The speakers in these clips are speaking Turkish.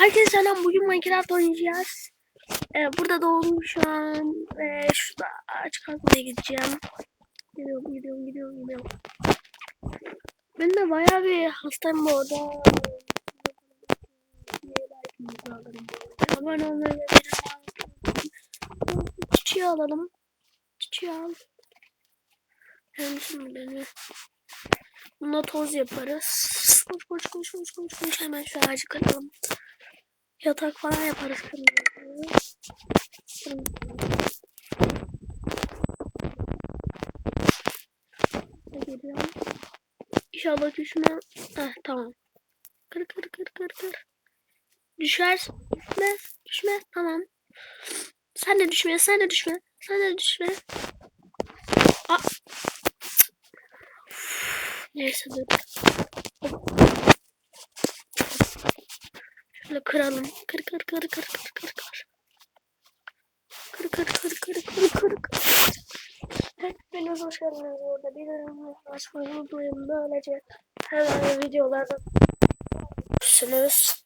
Herkese selam. Bugün Minecraft oynayacağız. Ee, burada doğdum şu an. Ee, şurada ağaç kazmaya gideceğim. Gidiyorum, gidiyorum, gidiyorum, gidiyorum. Ben de bayağı bir hastayım bu arada. Abone olmayı ve Çiçeği alalım. Çiçeği al. Hem şimdi beni. Buna toz yaparız. Koş koş koş koş koş koş. Hemen şu ağacı kıralım. Yatak falan yaparız. Geliyorum. İnşallah düşme. Heh, tamam. Kır kır kır kır kır. Düşer. Düşmez. Düşmez. Tamam. Sen de düşme. Sen de düşme. Sen de düşme. Aa. Neyse dur. Şöyle kıralım. Kır kır kır kır kır kır kır. Kır kır kır kır kır kır kır. Hepiniz hoş geldiniz burada. Bildirimleri açmayı unutmayın. Böylece hemen videolarda görürsünüz.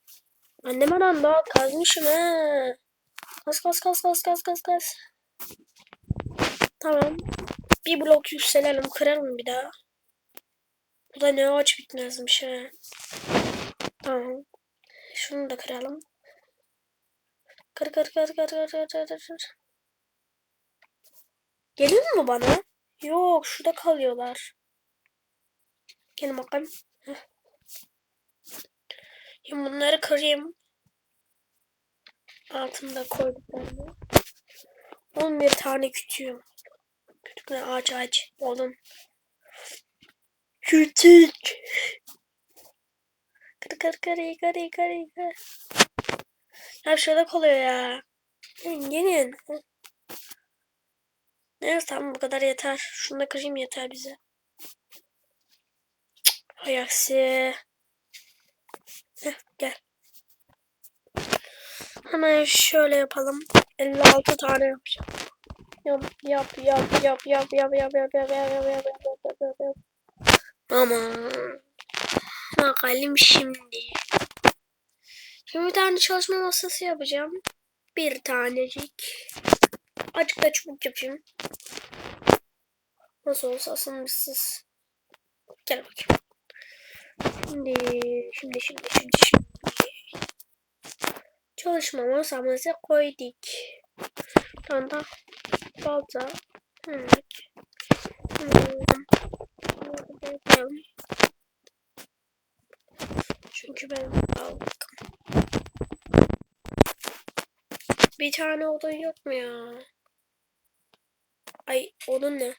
Annem anan daha kazmışım he. Kaz kaz kaz kaz kaz kaz kaz. Tamam. Bir blok yükselelim. Kıralım bir daha. Bu da ne ağaç bitmezmiş he. Şunu da kıralım. Kır kır kır kır kır kır kır kır. Geliyor mu bana? Yok şurada kalıyorlar. Gelin bakalım. Heh. Şimdi bunları kırayım. Altında koyduklarını. 11 tane kütüğüm. Kütük ne ağaç ağaç. Oğlum. Kütük. Kır kır kır kır iyi kır. Ya şurada kalıyor ya. Gelin. Neyse tamam bu kadar yeter. Şunu da kırayım yeter bize. Hay aksi. Gel. Hemen şöyle yapalım. 56 tane yapacağım. Yap yap yap yap yap yap yap yap yap yap yap yap yap yap yap yap. Aman. Bakalım şimdi. Şimdi bir tane çalışma masası yapacağım. Bir tanecik. Azıcık da çubuk yapayım. Nasıl olsa asılmışsız. Gel bakayım. Şimdi, şimdi, şimdi, şimdi, şimdi. Çalışma masamızı koyduk. Sonra da balta. Evet. Hmm. Çünkü ben aldım. Bir tane odun yok mu ya? Ay odun ne?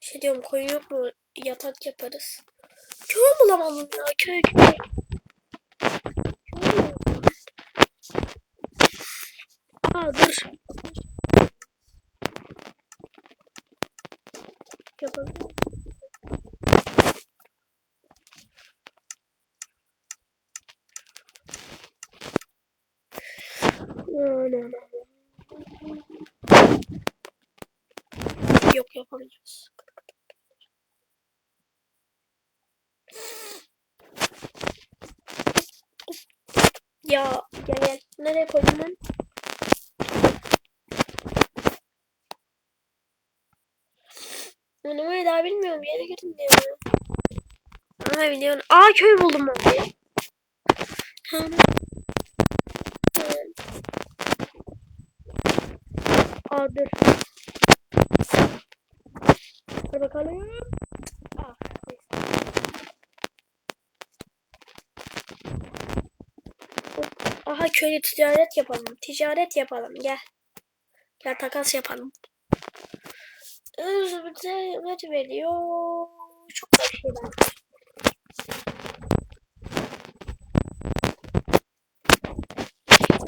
Şey diyorum koyun yok mu? Yatak yaparız. Köy bulamadım ya köy köy. Aa dur. Yapalım. No. Yok yapamayacağız. Ya gel gel. Nereye koydum ben? Oynamayı daha bilmiyorum. Yere girdim diye. Ama biliyorum. Aa köy buldum ben. Tamam. Aa dur. Dur bakalım. Neyse. Aha köyde ticaret yapalım. Ticaret yapalım. Gel. Gel takas yapalım. Özümüze veriyor. Çok da şeyler.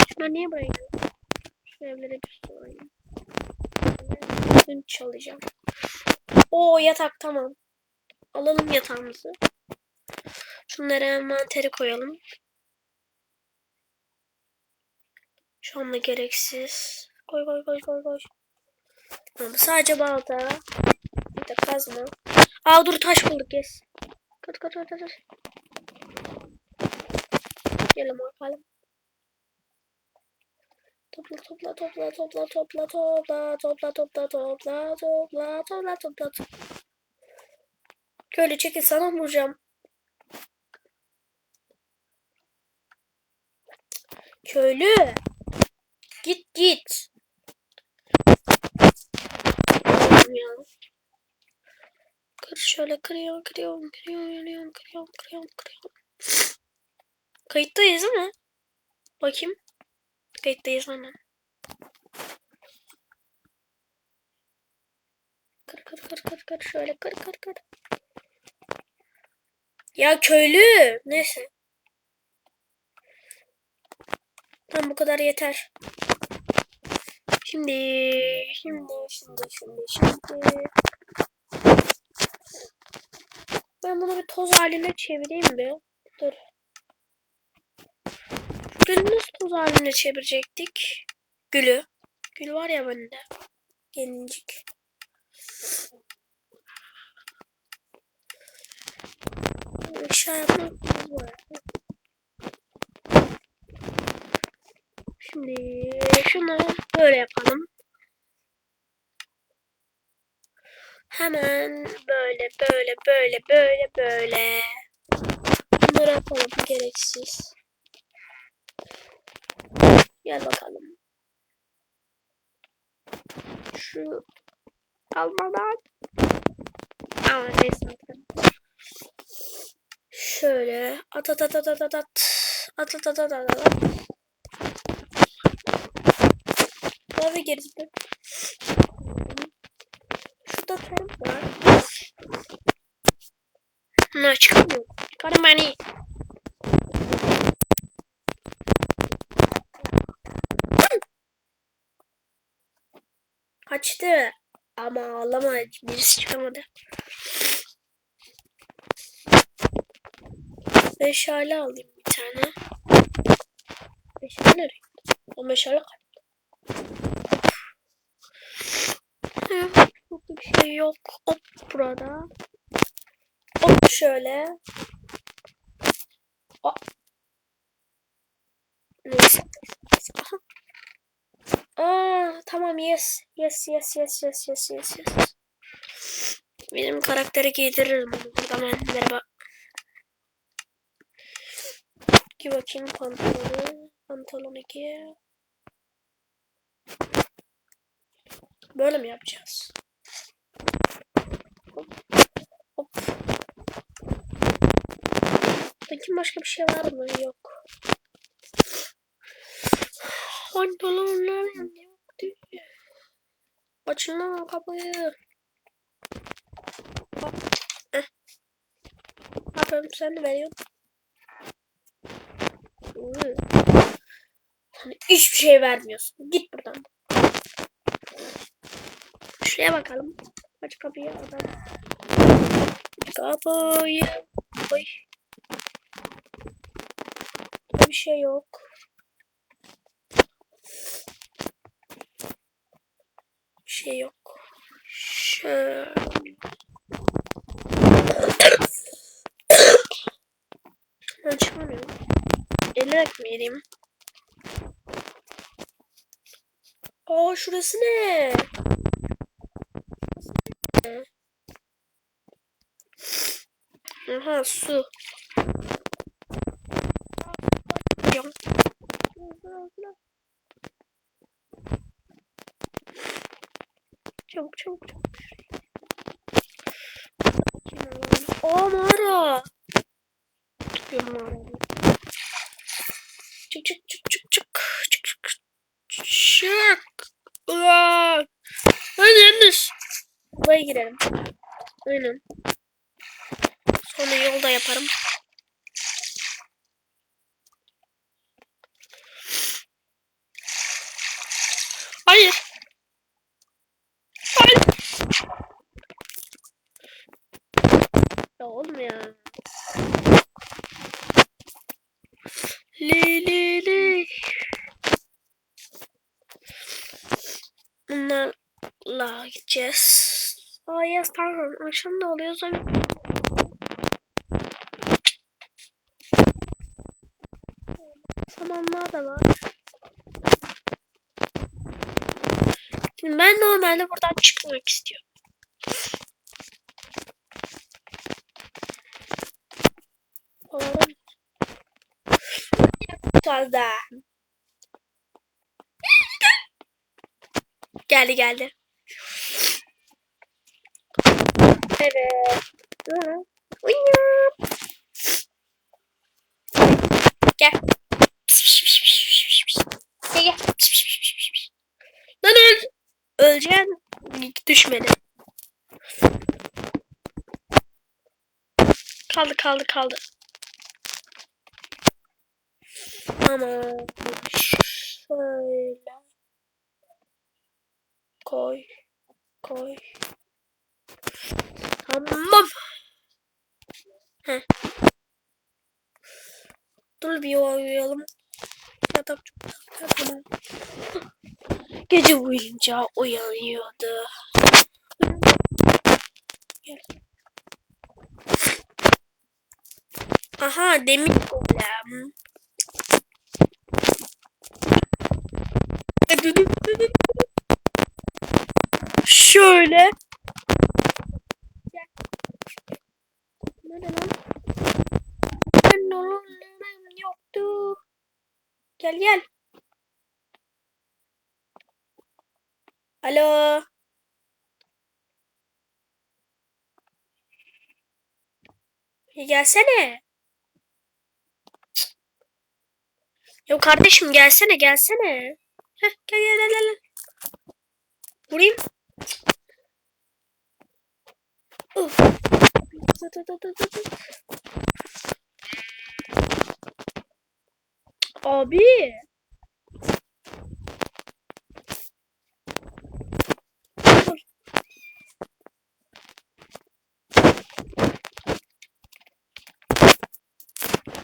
Şunlar niye buraya? Şu evlere bir sorayım. Ben çalacağım. Oo yatak tamam. Alalım yatağımızı. Şunları envantere koyalım. Şu anda gereksiz. Koy koy koy koy koy. Tamam, sadece balta. Bir de kazma. Aa dur taş bulduk yes. Kır kır kır kır. Gelin bakalım. Topla topla topla topla topla topla topla topla topla topla topla topla Köylü çekil sana vuracağım. Köylü. Git git. Kır şöyle kırıyorum kırıyorum kırıyorum kırıyorum kırıyorum kırıyorum kırıyorum. Kayıttayız değil mi? Bakayım. Kayıttayız aynen. Kır kır kır kır kır şöyle kır kır kır. Ya köylü. Neyse. Tam bu kadar yeter. Şimdi, şimdi, şimdi, şimdi, şimdi. Ben bunu bir toz haline çevireyim mi? Dur. Gülü toz haline çevirecektik? Gülü. Gül var ya bende. Gelincik. Aşağı yapmak var. Şimdi şunu böyle yapalım. Hemen böyle böyle böyle böyle böyle. Bunları yapalım gereksiz. Gel bakalım. Şu almadan. Aa neyse. Şöyle at at at at at at at at at at at at at Mavi gerizde. Şurada tarım var. Bunlar çıkamıyor. Çıkarın beni. Ama ağlama birisi çıkamadı. Meşale alayım bir tane. Meşale nereye? O meşale. Hı, Burada bir şey yok. Hop burada. Hop şöyle. Hop. Neyse. Aha. Aa, tamam yes. Yes yes yes yes yes yes yes. Benim karakteri giydiririm onu burada ben. Merhaba. Giy bakayım pantolonu. Pantolon 2. Böyle mi yapacağız? Hop. Hop. Bakayım başka bir şey var mı? Yok. Pantolonlar lan kapıyı. Ne yapıyorum sen de veriyorsun. Hani hiçbir şey vermiyorsun. Git buradan. Şuraya bakalım. Aç kapıyı. Aç kapıyı. Oy. Bir şey yok. Bir şey yok. Şöyle. Çıkamıyorum. Elerek mi yereyim? Aa şurası ne? Aha su. Yok. Çabuk çabuk çabuk. Aa mağara. Çıkıyorum mağaradan. Çık çık çık çık çık. Çık çık. Çık. Aa. Hadi yanlış. Buraya girelim. Aynen. Sonra yolda yaparım. Hayır. Hayır. Ya oğlum ya. Li li li. Bunlarla gideceğiz. Yes pardon. Akşam ne oluyor zaten? Samanlar da var. Ben normalde buradan çıkmak istiyorum. Oğlum. Geldi geldi. Hı. Uyuyor. Gel. Gel gel. Lan öl. Öleceksin. Düşmedi. Kaldı kaldı kaldı. Ama şöyle koy koy. Tamam. Heh. Dur bir uyuyalım. Gece uyuyunca uyanıyordu. Aha demir golem. Şöyle. Nerede lan? Ben oğlum yoktu. Gel gel. Alo. Gelsene. Ya kardeşim gelsene gelsene. Heh, gel gel gel gel. Vurayım. Of. Abi.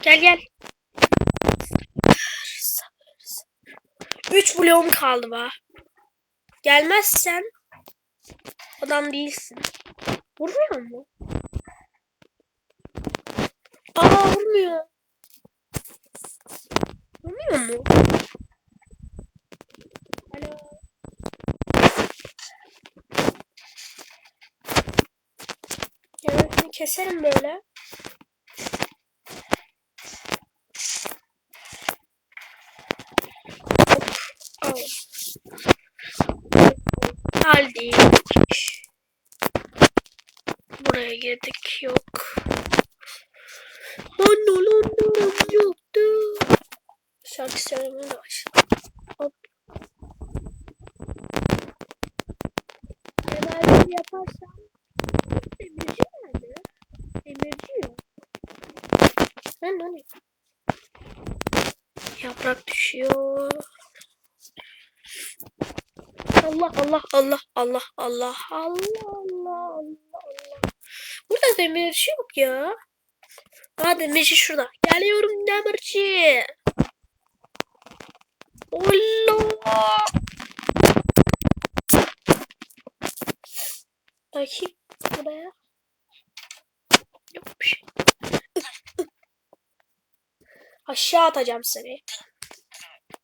Gel gel. Üç bloğum kaldı be. Gelmezsen adam değilsin. Vurmuyor mu? Aa vurmuyor. Alo mu? Alo. Yanakını keserim böyle. Hop. Al. Haldi. Lan lan. Yaprak düşüyor. Allah Allah Allah Allah Allah Allah Allah Allah Allah. Burada demirci yok ya. Aa demirci şurada. Geliyorum demirci. Allah. Bakayım buraya. Yok bir şey. Aşağı atacağım seni.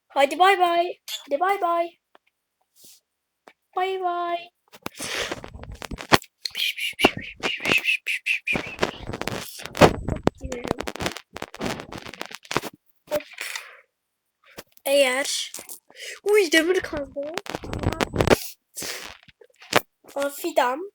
Hadi bay bay. Hadi bay bay. Bay bay. Eğer Uy demir kaldı. Aa, Fidan.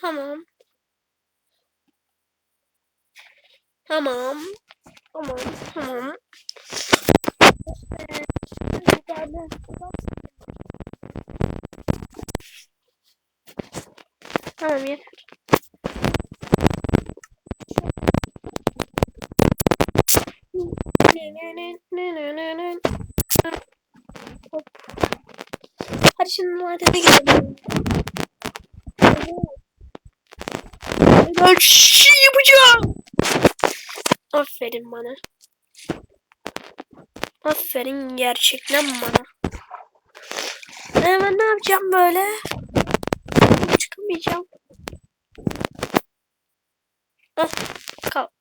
Tamam. Tamam. Tamam. Tamam. Tamam yeter. Hop. Hadi şimdi madene gidelim. Ben şey yapacağım. Aferin bana. Aferin gerçekten bana. Ee, Hemen ne yapacağım böyle? Çıkamayacağım. Ah, kalk.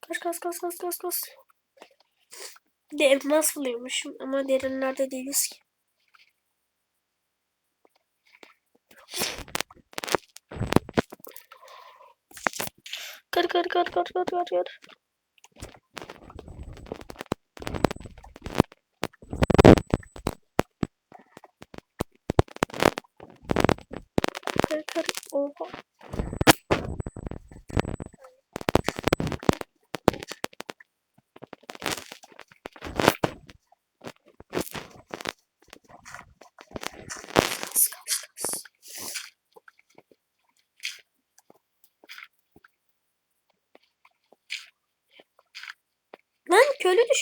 Kaç kaç kaç kaç kaç kaç kas. Derin nasıl buluyormuşum ama derinlerde değiliz ki. Kır kır kır kır kır kır. Kır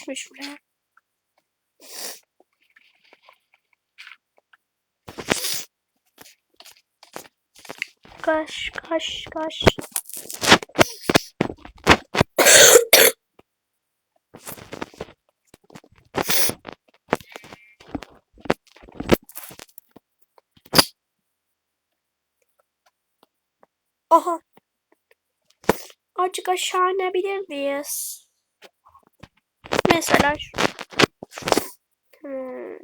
düşmüş buraya. Kaş kaş kaş. Aha. Azıcık aşağı inebilir miyiz? mesela şu. Hmm.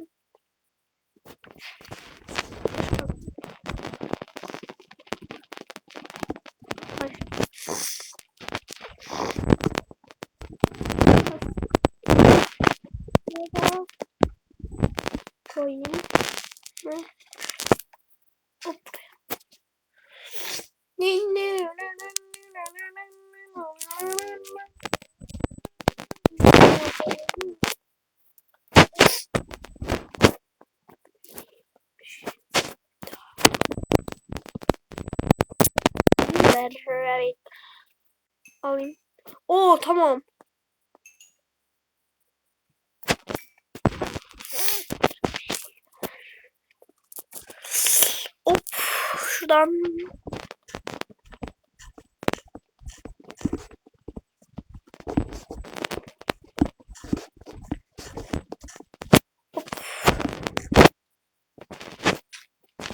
koyayım. Hop buraya. Ne ne şuradan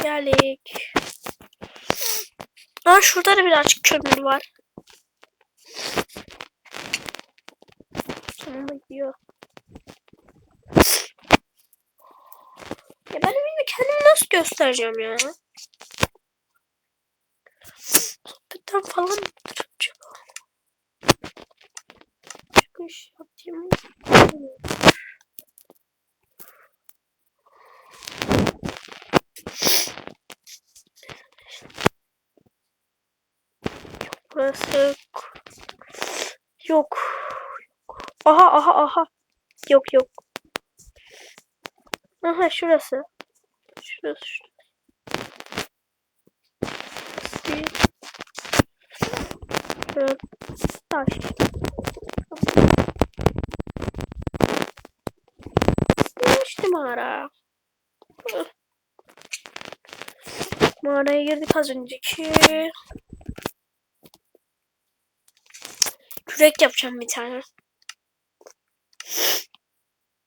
geldik. Aa şurada da birazcık kömür var. Sonunda gidiyor. Ya ben evimi kendimi nasıl göstereceğim ya? Falan mıdır acaba? Çıkış yapayım. Burası yok. Yok. Aha aha aha. Yok yok. Aha şurası. Şurası şurası. Şurası. Taş. İşte mağara. Mağaraya girdik az önceki. Kürek yapacağım bir tane.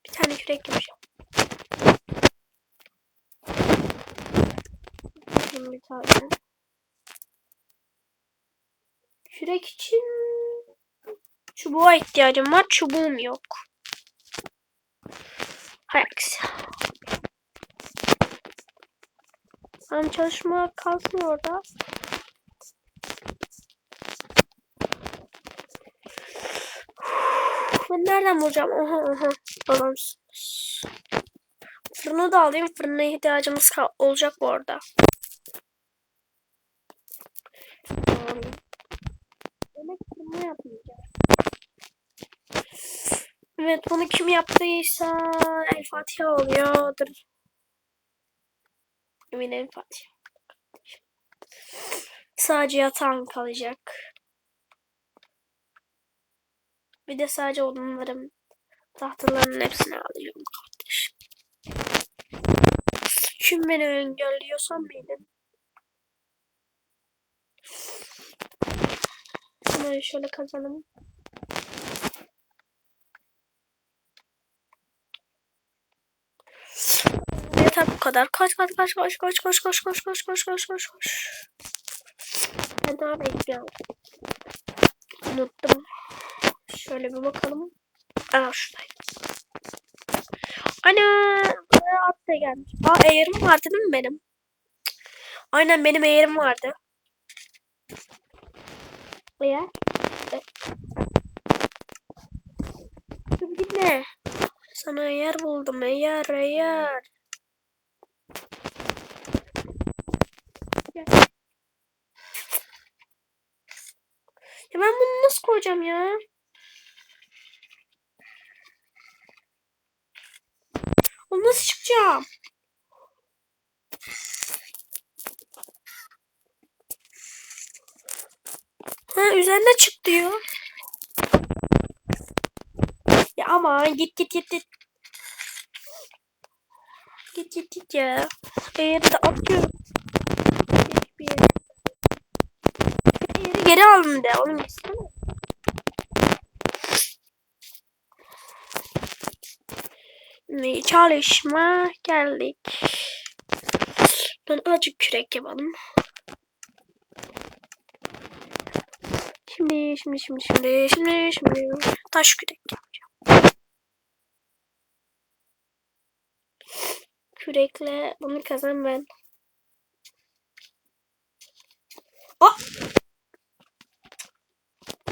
Bir tane kürek yapacağım. Bir tane. Kürek için çubuğa ihtiyacım var. Çubuğum yok. Hay aksi. Tamam çalışma kalsın orada. Ben nereden bulacağım? Oha oha. Adamsınız. Fırını da alayım. Fırına ihtiyacımız olacak bu arada. Tamam. Demek fırını yapmayacağım. Evet bunu kim yaptıysa El Fatiha oluyordur. Emin El Fatiha. Sadece yatağım kalacak. Bir de sadece odunlarım tahtaların hepsini alıyorum kardeşim. Kim beni engelliyorsan benim. Şöyle kazanım. Yeter bu kadar. Kaç kaç kaç kaç kaç kaç kaç kaç kaç kaç kaç kaç kaç. Ben daha bekliyorum. Unuttum. Şöyle bir bakalım. Aa şuradaydı. Ana! Buraya at da gelmiş. Aa eğerim vardı değil mi benim? Aynen benim eğerim vardı. Eğer. E. Dur gitme. Sana yer buldum. Eğer eğer. Gel. Ya ben bunu nasıl koyacağım ya? Onu nasıl çıkacağım? Ha üzerine çık diyor. Ya ama git git git git. Git git git ya. Eğer de atıyorum. Bir yere. Alın de. Oğlum. Şimdi çalışma geldik. Ben azıcık kürek yapalım. Şimdi, şimdi, şimdi, şimdi, şimdi, şimdi taş kürek yapacağım. Kürekle bunu kazan ben. Oh!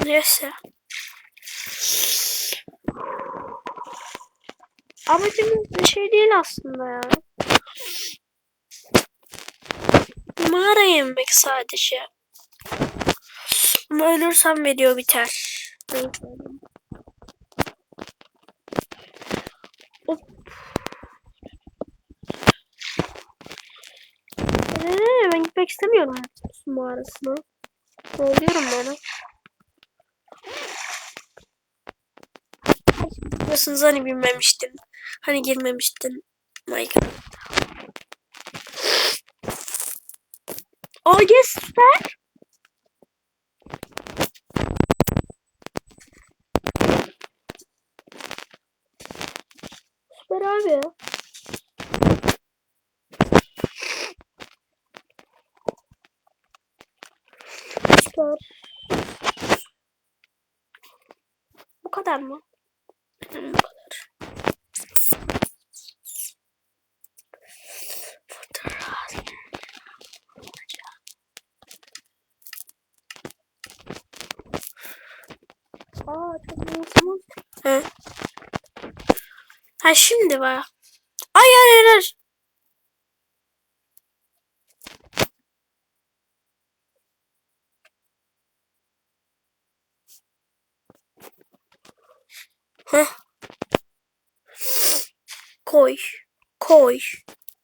Neyse. Amacımız bir şey değil aslında ya. Mağara yemek sadece. Ama ölürsem video biter. Hop. Ee, ben gitmek istemiyorum mağarasına. Oluyorum bana? Biliyorsunuz hani bilmemiştin. Hani girmemiştin. My God. Oh yes süper. Süper abi. Süper. Bu kadar mı? Hı, Bu kadar. Fotoğraf. Aa çok mutluyum. He. Ha şimdi var. Ay ay ay. ay. Koy. Koy.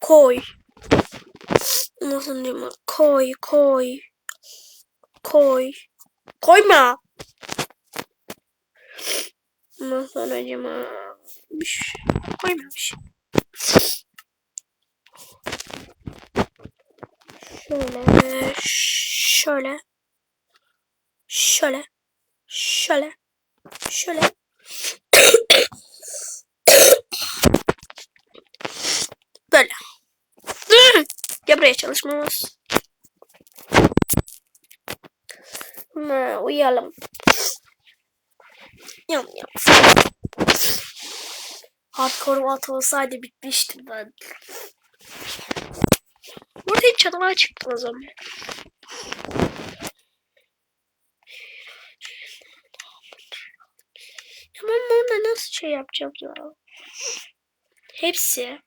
Koy. Nasıl diyeyim? Koy. Koy. Koy. Koyma. Sonra acaba bir şey koymamış. Şöyle, şöyle, şöyle, şöyle, şöyle. Böyle. Gel buraya çalışmamız. Ha, uyuyalım. Yam yam. Hardcore atılsaydı bitmiştim ben. Burada hiç canavar çıktı o zaman. Ya ben nasıl şey yapacağım ya? Hepsi.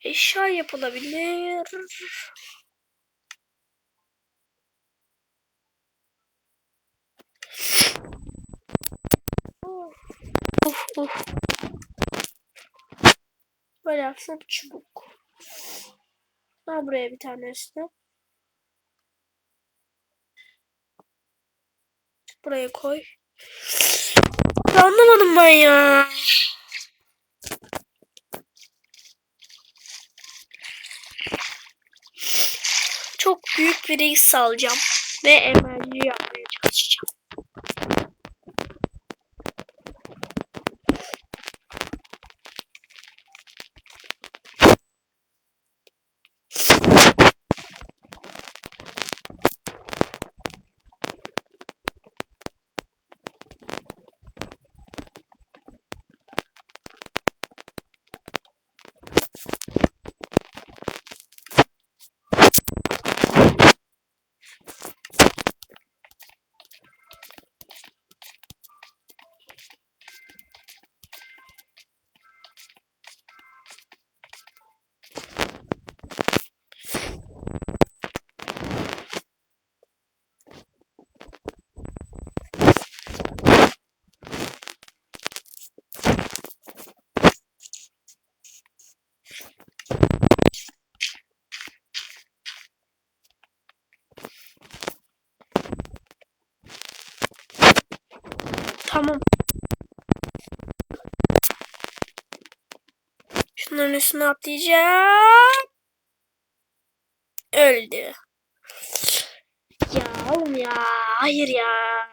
Eşya yapılabilir. Uf. Böyle yapsam çubuk. Ha buraya bir tane üstü. Buraya koy. Anlamadım ben ya. Çok büyük bir risk alacağım. Ve emelci yapmaya çalışacağım. Tamam. Üstüne atlayacağım. Öldü. Ya oğlum ya. Hayır ya.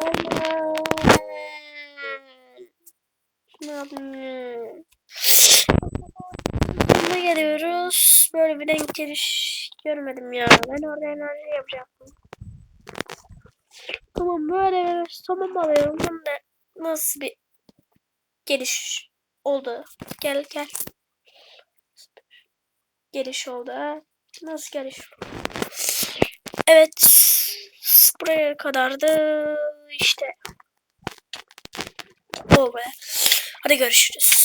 Aman. Ne yapayım? Sonuna geliyoruz. Böyle bir denk geliş görmedim ya. Ben orada enerji yapacaktım. Tamam böyle bir tamam alıyorum. Hem de nasıl bir geliş oldu. Gel gel. Geliş oldu. Nasıl geliş? Evet. Buraya kadardı. İşte. O be. Hadi görüşürüz.